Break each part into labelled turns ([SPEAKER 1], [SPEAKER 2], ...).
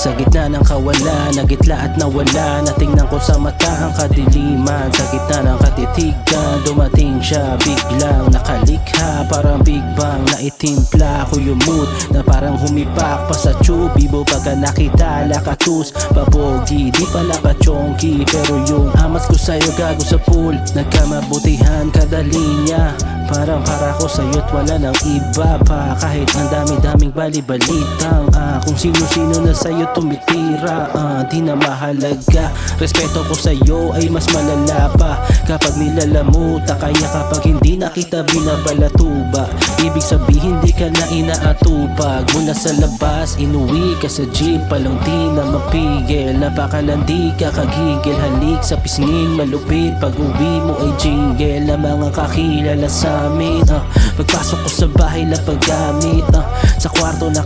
[SPEAKER 1] Sa gitna ng kawalan, nagitla at nawala. Natingnan ko sa mata ang kadiliman. Sa gitna ng katitigan, dumating siya. Biglang nakalikha, parang big bang Naitimpla. Ko yung mood Na parang humipak pa sa tube. Ibo pagka nakita, lakatus Papogi, di pala kachongki Pero yung amas ko sa'yo gago sa pool. Nagkamabutihan kada linya Parang para ko sa'yo't wala nang iba pa. Kahit ang dami-daming bali-balitang Kung sino-sino na sa'yo tumitira ah, Di na mahalaga. Respeto ko sa'yo ay mas malala pa. Kapag nilalamuta Kaya kapag hindi na kita binabalatuba. Ibig sabihin di ka na inaatupag Mula sa labas, inuwi ka sa jeep Palang di na mapigil. Napakalandi ka kagigil Halik sa pisngin malupit. Pag uwi mo ay jingle Na mga kakilala sa amin ah. Pagpasok ko sa bahay na paggamit ah. Sa kwarto na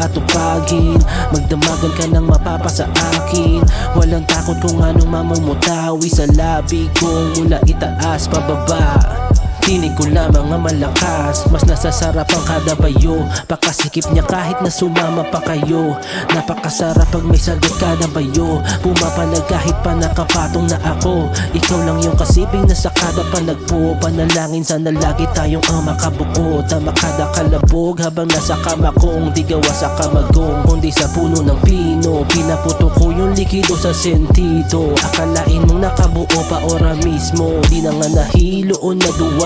[SPEAKER 1] kita aatupagin Magdamagan ka ng mapapa sa akin. Walang takot kung anong mamumutawi Sa labi kong mula itaas pababa Tinig ko lamang ang malakas Mas nasasarap ang kada bayo. Pakasikip niya kahit na sumama pa kayo. Napakasarap pag may sagot kada bayo. Pumapalag kahit pa nakapatong na ako. Ikaw lang yung kasibing na sa kada panagpo. Panalangin sana lagi tayong ang makabuo Tama kada kalabog habang nasa kama kong Di gawa sa kamagong kundi sa puno ng pino. Pinaputo ko yung likido sa sentido. Akalain mong nakabuo pa ora mismo. Di na nga nahilo o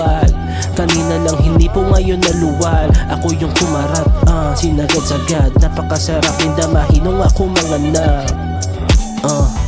[SPEAKER 1] naduwal Kanina lang hindi po ngayon naluwal Ako yung kumarap, ah, sinagad-sagad. Napakasarap din damahin nung ako mga Ah